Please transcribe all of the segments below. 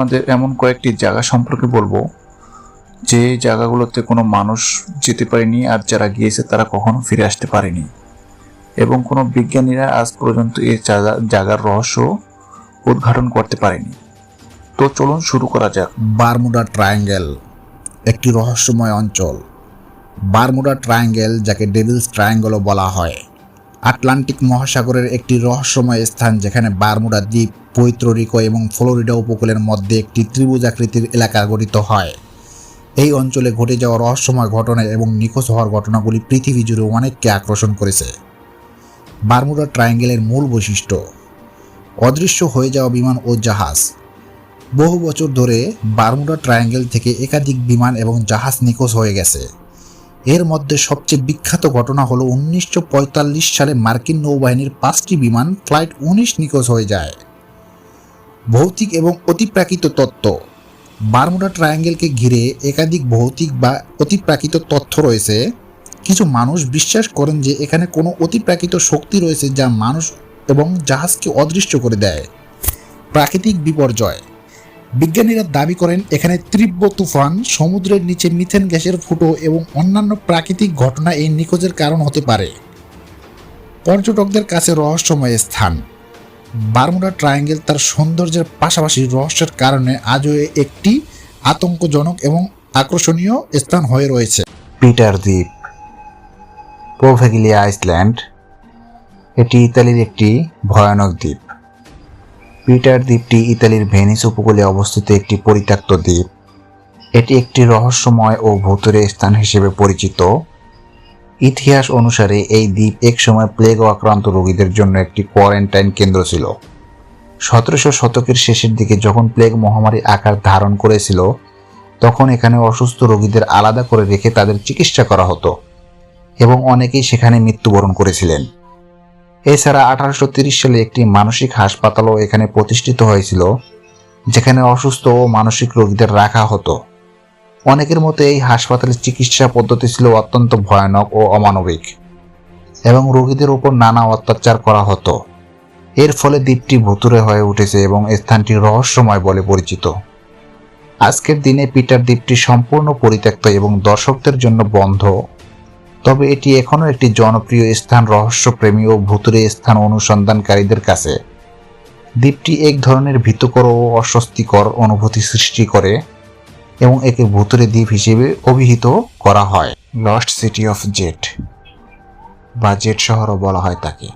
আমাদের এমন কয়েকটি জায়গা সম্পর্কে বলব, যে জায়গাগুলোতে কোনো মানুষ যেতে পারেনি আর যারা গিয়েছে তারা কখনো ফিরে আসতে পারেনি। এবং কোনো বিজ্ঞানীরা আজ পর্যন্ত এই জায়গার রহস্য উদ্ঘাটন করতে পারেনি। তো চলুন শুরু করা যাক। বারমুডা ট্রায়াঙ্গেল একটি রহস্যময় অঞ্চল। বারমুডা ট্রায়াঙ্গেল, যাকে ডেভিলস ট্রায়াঙ্গেলও বলা হয়। আটলান্টিক মহাসাগরের একটি রহস্যময় স্থান যেখানে বারমুডা দ্বীপ পৈত্ররিকো এবং ফ্লোরিডা উপকূলের মধ্যে একটি ত্রিভুজাকৃতির এলাকা গঠিত হয়। এই অঞ্চলে ঘটে যাওয়া রহস্যময় ঘটনা এবং নিখোঁজ হওয়ার ঘটনাগুলি পৃথিবী জুড়ে অনেককে আকর্ষণ করেছে। বারমুডা ট্রায়াঙ্গেলের মূল বৈশিষ্ট্য, অদৃশ্য হয়ে যাওয়া বিমান ও জাহাজ। বহু বছর ধরে বারমুডা ট্রায়াঙ্গেল থেকে একাধিক বিমান এবং জাহাজ নিখোঁজ হয়ে গেছে। এর মধ্যে সবচেয়ে বিখ্যাত ঘটনা হলো উনিশশো পঁয়তাল্লিশ সালে মার্কিন নৌবাহিনীর পাঁচটি বিমান ফ্লাইট উনিশ নিখোঁজ হয়ে যায়। ভৌতিক এবং অতিপ্রাকৃত তত্ত্ব। বারমুডা ট্রায়াঙ্গেলকে ঘিরে একাধিক ভৌতিক বা অতিপ্রাকৃত তথ্য রয়েছে। কিছু মানুষ বিশ্বাস করেন যে এখানে কোনো অতিপ্রাকৃত শক্তি রয়েছে যা মানুষ এবং জাহাজকে অদৃশ্য করে দেয়। প্রাকৃতিক বিপর্যয়। বিজ্ঞানীরা দাবি করেন, এখানে তীব্র তুফান, সমুদ্রের নিচে মিথেন গ্যাসের ফুটো এবং অন্যান্য প্রাকৃতিক ঘটনা এই নিখোঁজের কারণ হতে পারে। পর্যটকদের কাছে রহস্যময় স্থান। বারমুডা ট্রায়াঙ্গেল তার সৌন্দর্যের পাশাপাশি রহস্যের কারণে আজও একটি আতঙ্কজনক এবং আকর্ষণীয় স্থান হয়ে রয়েছে। পিটার দ্বীপ পোভেগিলিয়া আইসল্যান্ড, এটি ইতালির একটি ভয়ানক দ্বীপ। পিটার দ্বীপটি ইতালির ভেনিস উপকূলে অবস্থিত একটি পরিত্যক্ত দ্বীপ। এটি একটি রহস্যময় ও ভূতুরে স্থান হিসেবে পরিচিত। ইতিহাস অনুসারে এই দ্বীপ একসময় প্লেগ আক্রান্ত রোগীদের জন্য একটি কোয়ারেন্টাইন কেন্দ্র ছিল। সতেরোশো শতকের শেষের দিকে যখন প্লেগ মহামারী আকার ধারণ করেছিল, তখন এখানে অসুস্থ রোগীদের আলাদা করে রেখে তাদের চিকিৎসা করা হতো এবং অনেকেই সেখানে মৃত্যুবরণ করেছিলেন। এছাড়া আঠারোশো সালে একটি মানসিক হাসপাতালও এখানে প্রতিষ্ঠিত হয়েছিল, যেখানে অসুস্থ ও মানসিক রোগীদের রাখা হতো। অনেকের মতে এই হাসপাতালের চিকিৎসা পদ্ধতি ছিল অত্যন্ত ভয়ানক ও অমানবিক এবং রোগীদের উপর নানা অত্যাচার করা হতো। এর ফলে দ্বীপটি ভুতুরে হয়ে উঠেছে এবং স্থানটি রহস্যময় বলে পরিচিত। আজকের দিনে পিটার দ্বীপটি সম্পূর্ণ পরিত্যক্ত এবং দর্শকদের জন্য বন্ধ তবে এটি এখনও একটি জনপ্রিয় স্থান রহস্যপ্রেমী ও ভুতুরে স্থান অনুসন্ধানকারীদের কাছে। দ্বীপটি এক ধরনের ভীতকর ও অস্বস্তিকর অনুভূতি সৃষ্টি করে এবং একে ভুতুরে দ্বীপ হিসেবে অভিহিত করা হয়। লস্ট সিটি অফ জেট বা জেট শহরও বলা হয় তাকে।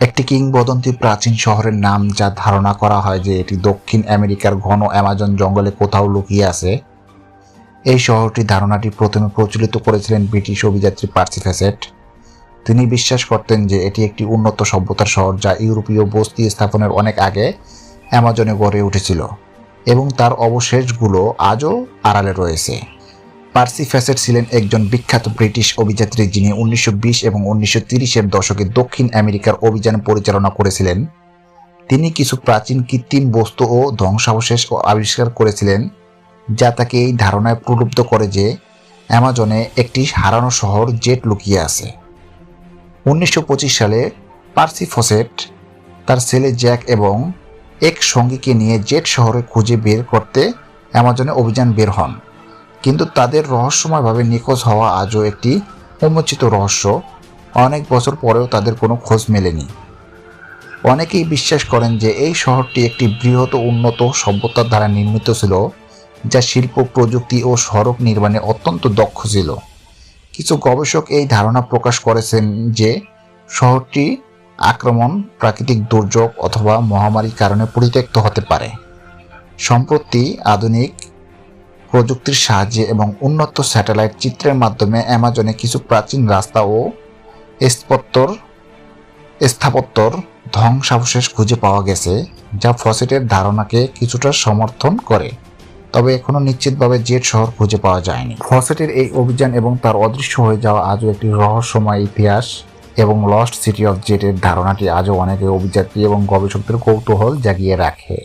একটি কিংবদন্তি প্রাচীন শহরের নাম যা ধারণা করা হয় যে এটি দক্ষিণ আমেরিকার ঘন অ্যামাজন জঙ্গলে কোথাও লুকিয়ে আছে। এই শহরটি ধারণাটি প্রথমে প্রচলিত করেছিলেন ব্রিটিশ অভিযাত্রী পার্সি ফ্যাসেট। তিনি বিশ্বাস করতেন যে এটি একটি উন্নত সভ্যতার শহর যা ইউরোপীয় বস্তি স্থাপনের অনেক আগে অ্যামাজনে গড়ে উঠেছিল এবং তার অবশেষগুলো আজও আড়ালে রয়েছে। পার্সি ফ্যাসেট ছিলেন একজন বিখ্যাত ব্রিটিশ অভিযাত্রী যিনি উনিশশো বিশ এবং উনিশশো তিরিশের দশকে দক্ষিণ আমেরিকার অভিযান পরিচালনা করেছিলেন। তিনি কিছু প্রাচীন কৃত্রিম বস্তু ও ধ্বংসাবশেষ আবিষ্কার করেছিলেন যা তাকে এই ধারণায় প্রলুব্ধ করে যে অ্যামাজনে একটি হারানো শহর জেট লুকিয়ে আছে। উনিশশো পঁচিশ সালে পার্সি ফসেট তার ছেলে জ্যাক এবং এক সঙ্গীকে নিয়ে জেট শহরে খুঁজে বের করতে অ্যামাজনে অভিযান বের হন। কিন্তু তাদের রহস্যময়ভাবে নিখোঁজ হওয়া আজও একটি উন্মোচিত রহস্য। অনেক বছর পরেও তাদের কোনো খোঁজ মেলেনি। অনেকেই বিশ্বাস করেন যে এই শহরটি একটি বৃহৎ উন্নত সভ্যতার দ্বারা নির্মিত ছিল। যা শিল্প, প্রযুক্তি ও সড়ক নির্মাণে অত্যন্ত দক্ষ ছিল। কিছু গবেষক এই ধারণা প্রকাশ করেছেন যে, শহরটি আক্রমণ, প্রাকৃতিক দুর্যোগ অথবা মহামারীর কারণে পরিত্যক্ত হতে পারে। সম্প্রতি আধুনিক প্রযুক্তির সাহায্যে এবং উন্নত স্যাটেলাইট চিত্রের মাধ্যমে অ্যামাজনে কিছু প্রাচীন রাস্তা ও স্থাপত্যর স্থাপত্যর ধ্বংসাবশেষ খুঁজে পাওয়া গেছে, যা ফসেটের ধারণাকে কিছুটা সমর্থন করে। তবে এখনও নিশ্চিতভাবে জেট শহর খুঁজে পাওয়া যায়নি। ফসেটের এই অভিযান এবং তার অদৃশ্য হয়ে যাওয়া আজও একটি রহস্যময় ইতিহাস এবং লস্ট সিটি অফ জেটের ধারণাটি আজও অনেকে অভিযাত্রী এবং গবেষকদের কৌতূহল জাগিয়ে রাখে।